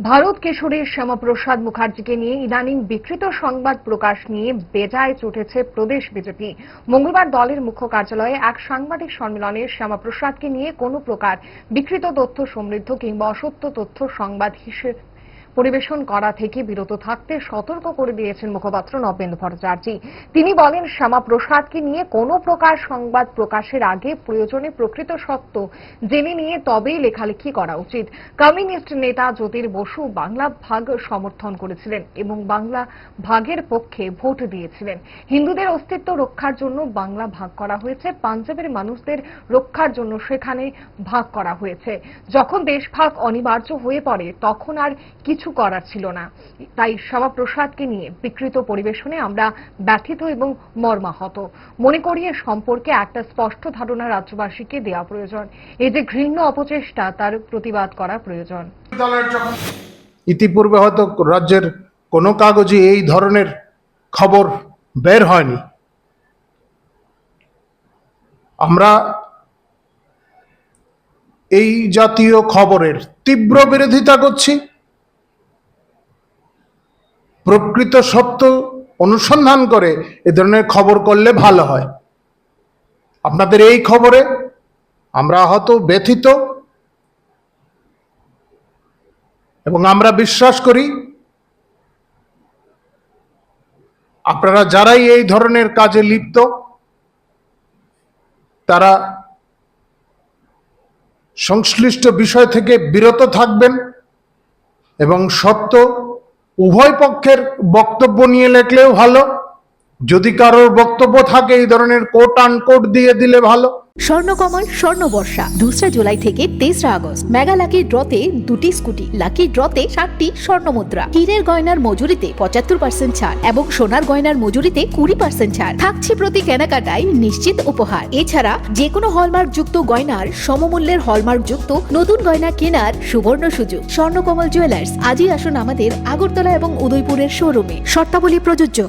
ভারত কিশোরী শ্যামাপ্রসাদ মুখার্জিকে নিয়ে ইদানিং বিকৃত সংবাদ প্রকাশ নিয়ে বেজায় চটেছে প্রদেশ বিজেপি। মঙ্গলবার দলের মুখ্য কার্যালয়ে এক সাংবাদিক সম্মেলনে শ্যামাপ্রসাদকে নিয়ে কোনো প্রকার বিকৃত তথ্য সমৃদ্ধ কিংবা অসত্য তথ্য সংবাদ হিসেবে পরিবেশন করা থেকে বিরত থাকতে সতর্ক করে দিয়েছেন মুখপাত্র নবেন্দ্র ভট্টাচার্য। তিনি বলেন, শ্যামা প্রসাদকে নিয়ে কোনো প্রকার সংবাদ প্রকাশের আগে প্রয়োজনে প্রকৃত সত্য জেনে নিয়ে তবেই লেখালেখি করা উচিত। কমিউনিস্ট নেতা জ্যোতির বসু বাংলা ভাগ সমর্থন করেছিলেন এবং বাংলা ভাগের পক্ষে ভোট দিয়েছিলেন। হিন্দুদের অস্তিত্ব রক্ষার জন্য বাংলা ভাগ করা হয়েছে, পাঞ্জাবের মানুষদের রক্ষার জন্য সেখানে ভাগ করা হয়েছে। যখন দেশ ভাগ অনিবার্য হয়ে পড়ে, তখন আর কিছু করার ছিল না। তাই শ্যামাপ্রসাদকে নিয়ে বিকৃত পরিবেশনে আমরা ব্যথিত এবং মর্মাহত। মনে করি এ সম্পর্কে একটা স্পষ্ট ধারণা রাজ্যবাসীকে দেওয়া প্রয়োজন। এই যে ঘৃণ্য অপচেষ্টা তার প্রতিবাদ করা প্রয়োজন। ইতিপূর্বে হয়তো রাজ্যের কোনো কাগজে এই ধরনের খবর বের হয়নি। আমরা এই জাতীয় খবরের তীব্র বিরোধিতা করছি। প্রকৃত সত্য অনুসন্ধান করে এ ধরনের খবর করলে ভালো হয়। আপনাদের এই খবরে আমরা হয়তো ব্যথিত এবং আমরা বিশ্বাস করি আপনারা যারাই এই ধরনের কাজে লিপ্ত, তারা সংশ্লিষ্ট বিষয় থেকে বিরত থাকবেন এবং সত্য উভয় পক্ষের বক্তব্য নিয়ে লেখলেও ভালো। যদি কারোর বক্তব্য থাকে এই ধরনের কোট আনকোট দিয়ে দিলে ভালো। স্বর্ণকমল, স্বর্ণবর্ষা, দুসরা জুলাই থেকে তেসরা আগস্ট। মেগা লাকি ড্রতে দুটি স্কুটি, লাকি ড্রতে সাতটি স্বর্ণ মুদ্রা হীরের গয়নার মজুরিতে পঁচাত্তর পার্সেন্ট ছাড় এবং সোনার গয়নার মজুরিতে কুড়ি পার্সেন্ট ছাড়। থাকছে প্রতি কেনাকাটায় নিশ্চিত উপহার। এছাড়া যে কোনো হলমার্ক যুক্ত গয়নার সমমূল্যের হলমার্ক যুক্ত নতুন গয়না কেনার সুবর্ণ সুযোগ। স্বর্ণকমল জুয়েলার্স আজই আসুন আমাদের আগরতলা এবং উদয়পুরের শোরুমে শর্তাবলী প্রযোজ্য।